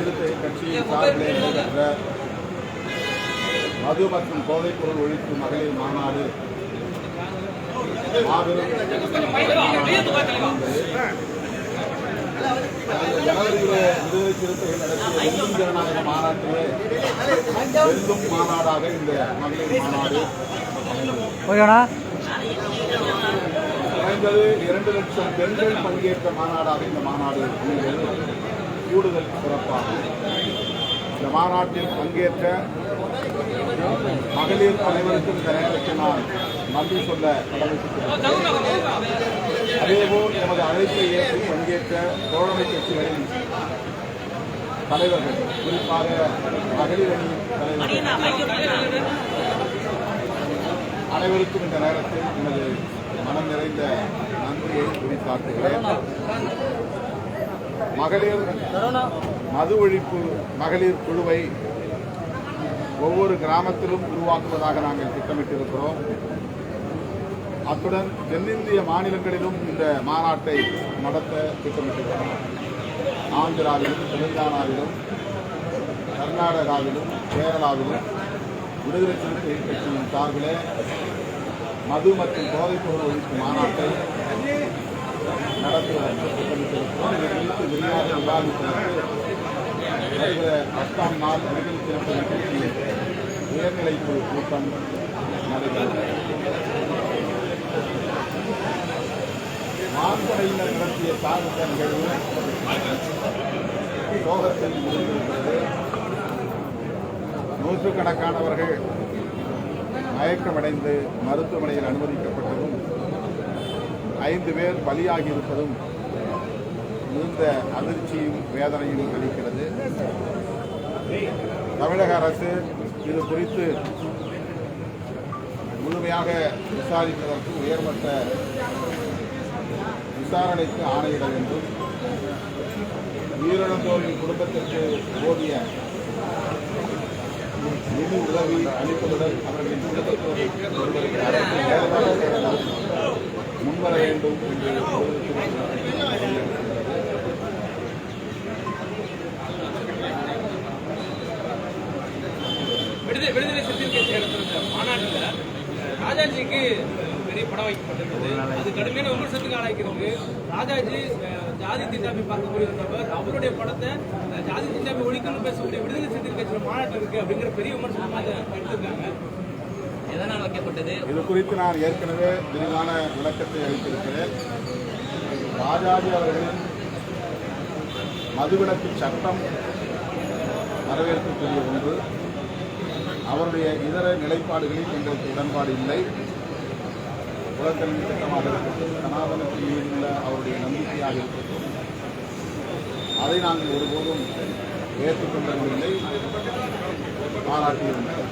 சிறுத்தை கட்சியின் சார்பில் நடைபெற்ற மது மற்றும் போதைப் பொருள் ஒழிப்பு மகளிர் மாநாடு மாபெரும் ஜனவரியிலே விடுதலை சிறுத்தைகள் நடத்திய வெல்லும் ஜனநாயக மாநாட்டிலே வெல்லும் மாநாடாக இந்த மகளிர் மாநாடு குறைந்தது இரண்டு லட்சம் பெண்கள் பங்கேற்ற மாநாடாக இந்த மாநாடு அமைந்தது. கூடுதல் சிறப்பாகும் இந்த மாநாட்டில் பங்கேற்ற மகளிர் அனைவருக்கும் இந்த நான் நன்றி சொல்ல கடமைப்பட்டிருக்கிறேன். அதேபோல் எமது அழைப்பை ஏற்று பங்கேற்ற தோழமை கட்சிகளின் தலைவர்கள் குறிப்பாக மகளிர் அணி தலைவர்கள். அனைவருக்கும் இந்த நேரத்தில் எனது மனம் நிறைந்த நன்றியை குறித்தாக்குகிறேன் மகளிர் மது ஒழிப்பு மகளிர் குழுவை ஒவ்வொரு கிராமத்திலும் உருவாக்குவதாக நாங்கள் திட்டமிட்டிருக்கிறோம். அத்துடன் தென்னிந்திய மாநிலங்களிலும் இந்த மாநாட்டை நடத்த திட்டமிட்டிருக்கிறோம். ஆந்திராவிலும் தெலுங்கானாவிலும் கர்நாடகாவிலும் கேரளாவிலும் விடுதலை சிறுத்தை கட்சியின் சார்பில் மது மற்றும் போதைப்பொருள் ஒழிப்பு மாநாட்டை நடத்துவதற்கு திட்டமிட்டிருக்கிறோம் விரிவாக விவாதிப்பதற்கு பத்தாம் நாள் விடுதலை சிறப்பு உயர்நிலைக்குழு கூட்டம் நடைபெறும் மான்படையினர் நடத்திய சாகச நிகழ்வு சோகத்தில் முடிந்திருக்கிறது நூற்றுக்கணக்கானவர்கள் மயக்கமடைந்து மருத்துவமனையில் அனுமதிக்கப்பட்டதும் ஐந்து பேர் பலியாகியிருப்பதும் மிகுந்த அதிர்ச்சியும் வேதனையும் அளிக்கிறது. தமிழக அரசு இது குறித்து முழுமையாக விசாரிப்பதற்கு உயர்மட்ட விசாரணைக்கு ஆணையிட வேண்டும். உயிரிழந்தோரின் குடும்பத்திற்கு போதிய நிதி உதவி அளிப்பதுடன் அவர்களின் குடும்பத்தோடு அரசு முன்வர வேண்டும் விடுதலை விடுதலை சிறுத்தைகள் கட்சி நடத்துகிற மாநாட்டில் ராஜாஜிக்கு பெரிய படம் வைக்கப்பட்டிருந்தது. அது கடுமையான விமர்சனத்துக்கு ஆளாக்கிறது ராஜாஜி அஹ், ஜாதி தீண்டாமை பார்க்கக்கூடிய நபர் அவருடைய படத்தை ஜாதி தீண்டாமை ஒழிக்கணும்னு பேசக்கூடிய விடுதலை சிறுத்தைகள் கட்சியில் மாநாட்டில் இருக்கு அப்படிங்கிற பெரிய விமர்சனமாக அதை எடுத்திருக்காங்க. இது குறித்து நான் ஏற்கனவே விரிவான விளக்கத்தை அளித்திருக்கிறேன். ராஜாஜி அவர்களின் மதுவிலக்கு சட்டம் வரவேற்கக்கூடிய ஒன்று. அவருடைய இதர நிலைப்பாடுகளில் எங்களுக்கு உடன்பாடு இல்லை. குலக்கல்வி திட்டமாக இருக்கட்டும் சனாதனத்தின் மீதுள்ள அவருடைய நம்பிக்கையாக இருக்கட்டும் அதை நாங்கள் ஒருபோதும் ஏற்றுக்கொள்ளவில்லை பாராட்டியிருந்தோம்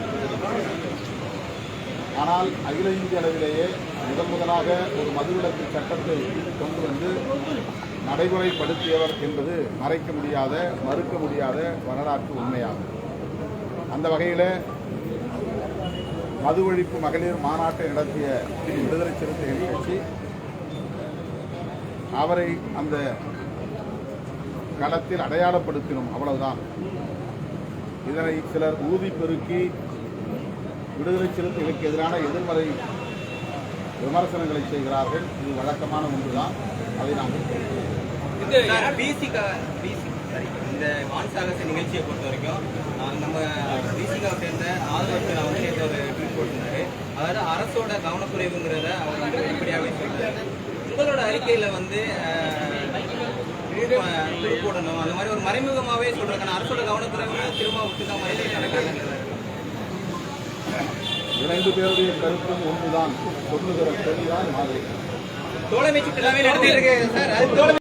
ஆனால் அகில இந்திய அளவிலேயே முதன் முதலாக ஒரு மதுவிலக்கு சட்டத்தை கொண்டு வந்து நடைமுறைப்படுத்தியவர் என்பது மறைக்க முடியாத மறுக்க முடியாத வரலாற்று உண்மையாகும். அந்த வகையில் மது ஒழிப்பு மகளிர் மாநாட்டை நடத்திய விடுதலை சிறுத்தைகள் கட்சி அவரை அந்த களத்தில் அடையாளப்படுத்தினோம். அவ்வளவுதான். இதனை சிலர் ஊதி பெருக்கி விடுதலை சிறுத்தைகளுக்கு எதிரான எதிர்மறை விமர்சனங்களை செய்கிறார்கள். இது வழக்கமான ஒன்றுதான். அதை நாங்கள் இந்த பிசிகா இந்த நிகழ்ச்சியை பொறுத்த வரைக்கும் நம்ம பிசிகாவை சேர்ந்த ஆதரவு அவர் சேர்ந்த ஒரு ட்வீட் போட்டிருந்தாரு. அதாவது அரசோட கவனக்குறைவுங்கிறத அவர் வந்து வெளிப்படையாகவே சொல்றாரு. உங்களோட அறிக்கையில வந்து போடணும். அந்த மாதிரி ஒரு மறைமுகமாகவே சொல்றாங்க அரசோட கவனக்குறைவு திரும்ப ஒத்துக்காம கணக்காக இரண்டு பேருடைய கருத்தும் ஒன்றுதான். சொல்லுகிற தெளிதான் மாதிரி தோழமைச்சு